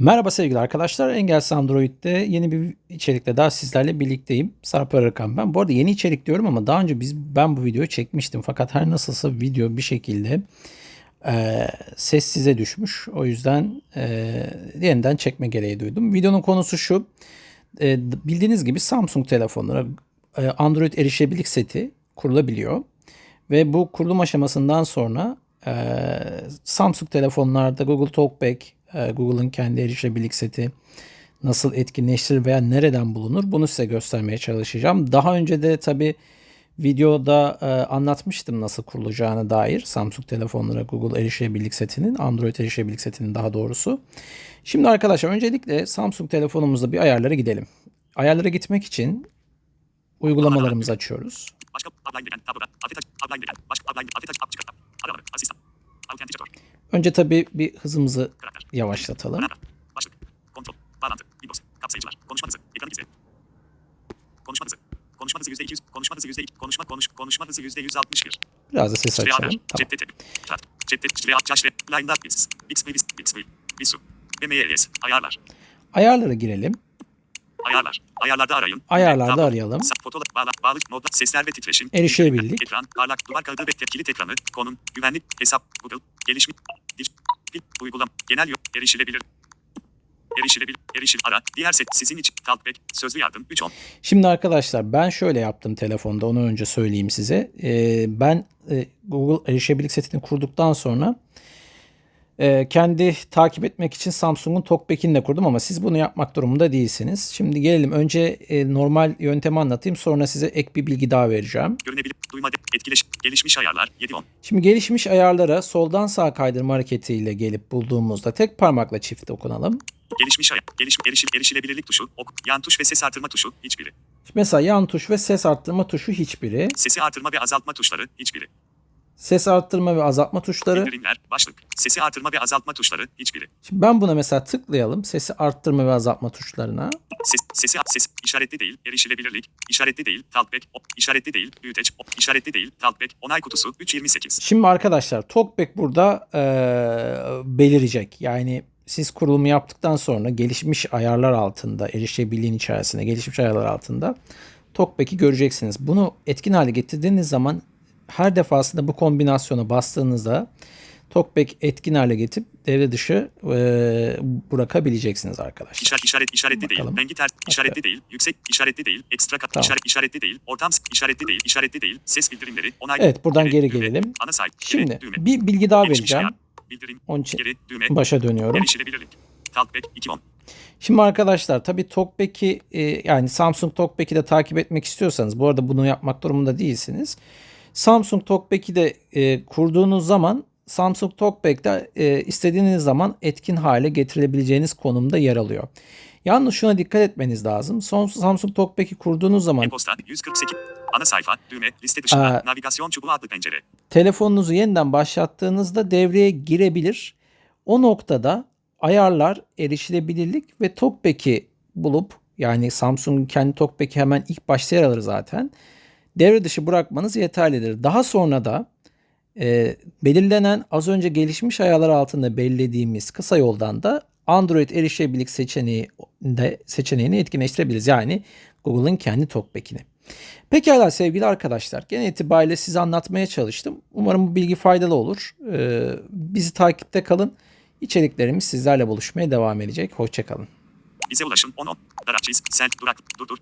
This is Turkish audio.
Merhaba sevgili arkadaşlar. Engelsiz Android'de yeni bir içerikle daha sizlerle birlikteyim. Sarp Arıkan ben. Bu arada yeni içerik diyorum ama daha önce biz ben bu videoyu çekmiştim. Fakat her nasılsa video bir şekilde e, sessize düşmüş. O yüzden e, yeniden çekme gereği duydum. Videonun konusu şu. E, bildiğiniz gibi Samsung telefonlara e, Android erişebilik seti kurulabiliyor. Ve bu kurulum aşamasından sonra e, Samsung telefonlarda Google Talkback, Google'ın kendi erişebilik seti nasıl etkinleştirilir veya nereden bulunur bunu size göstermeye çalışacağım. Daha önce de tabi videoda e, anlatmıştım nasıl kurulacağına dair Samsung telefonlara Google erişebilik setinin, Android erişebilik setinin daha doğrusu. Şimdi arkadaşlar öncelikle Samsung telefonumuzda bir ayarlara gidelim. Ayarlara gitmek için uygulamalarımızı açıyoruz. Başka Önce tabi bir hızımızı yavaşlatalım. Başlık. Kontrol. Bağlantı. Inbox. Kapsayıcılar. Konuşma hızı. Ekranı izle. Konuşma hızı. Konuşma hızı %200. Konuşma hızı %2. Konuşma konuş. Konuşma hızı %161. Biraz da ses açalım. Tamam. Chat. Şuraya cash ve line up bits. Bits bits. Bits bisu. Ve MLS. Ayarlar. Ayarlara girelim. Ayarlar. Ayarlarda arayın. Ayarlarda Tablo. arayalım. Fotoğraf. Bağla. Bağlı. Modda. Sesler ve titreşim. Erişebildik. Ekran. Parlak. Duvar kağıdı ve tepkilit ekranı. Konum. Güvenlik. Hesap. Google. Pil. Uygulama. Genel yok. Erişilebilir. Erişilebilir. Erişil. Ara. Diğer set. Sizin için. Talkback. Sözlü yardım. 3 10. Şimdi arkadaşlar ben şöyle yaptım telefonda onu önce söyleyeyim size. Ee, ben e, Google erişebilik setini kurduktan sonra e, kendi takip etmek için Samsung'un TalkBack'ini de kurdum ama siz bunu yapmak durumunda değilsiniz. Şimdi gelelim önce e, normal yöntemi anlatayım sonra size ek bir bilgi daha vereceğim. Görünebilir. Duyma. Etkileş. Gelişmiş ayarlar. 7 10. Şimdi gelişmiş ayarlara soldan sağa kaydırma hareketiyle gelip bulduğumuzda tek parmakla çift dokunalım. Gelişmiş ayar. Geliş, erişil, erişilebilirlik tuşu. Ok. Yan tuş ve ses artırma tuşu. Hiçbiri. Mesela yan tuş ve ses arttırma tuşu hiçbiri. Sesi artırma ve azaltma tuşları. Hiçbiri. Ses arttırma ve azaltma tuşları. Bildirimler. Başlık. Sesi artırma ve azaltma tuşları. Hiçbiri. Şimdi ben buna mesela tıklayalım. Sesi arttırma ve azaltma tuşlarına. Ses, sesi, ses, işaretli değil, erişilebilirlik, işaretli değil, talkback, işaretli değil, büyüteç, işaretli değil, talkback, onay kutusu, 328. Şimdi arkadaşlar TalkBack burada eee, belirecek. Yani siz kurulumu yaptıktan sonra gelişmiş ayarlar altında, erişebilirliğin içerisinde gelişmiş ayarlar altında TalkBack'i göreceksiniz. Bunu etkin hale getirdiğiniz zaman her defasında bu kombinasyona bastığınızda TalkBack etkin hale getirip devre dışı eee, bırakabileceksiniz arkadaşlar. İşaret, işaret, işaretli Bakalım. değil, rengi ters, işaretli değil, yüksek, işaretli değil, ekstra kat, Tamam. işaret, işaretli değil, ortam, işaretli değil, işaretli değil, ses bildirimleri, onay, Evet, buradan geri düğme, gelelim. ana sayfa, Şimdi geri, düğme, bir bilgi daha gelişmiş vereceğim. ayar, bildirim, Onun için geri, düğme, başa dönüyorum. talkback, 2 10. Şimdi arkadaşlar tabii TalkBack'i e, yani Samsung TalkBack'i de takip etmek istiyorsanız bu arada bunu yapmak durumunda değilsiniz. Samsung TalkBack'i de e, kurduğunuz zaman Samsung TalkBack'te e, istediğiniz zaman etkin hale getirebileceğiniz konumda yer alıyor. Yalnız şuna dikkat etmeniz lazım. Son Samsung TalkBack'i kurduğunuz zaman E-posta, 148, ana sayfa, düğme, liste dışında, Aa. navigasyon çubuğu adlı pencere. telefonunuzu yeniden başlattığınızda devreye girebilir. O noktada ayarlar, erişilebilirlik ve TalkBack'i bulup yani Samsung'un kendi TalkBack'i hemen ilk başta yer alır zaten. Devre dışı bırakmanız yeterlidir. Daha sonra da e, belirlenen az önce gelişmiş ayarlar altında belirlediğimiz kısa yoldan da Android erişebilirlik seçeneği de seçeneğini etkinleştirebiliriz. Yani Google'ın kendi TalkBack'ini. Pekala sevgili arkadaşlar. Genel itibariyle size anlatmaya çalıştım. Umarım bu bilgi faydalı olur. Ee, bizi takipte kalın. İçeriklerimiz sizlerle buluşmaya devam edecek. Hoşçakalın. Bize ulaşın 10 10. Daraçiz, sel, durak, durdur,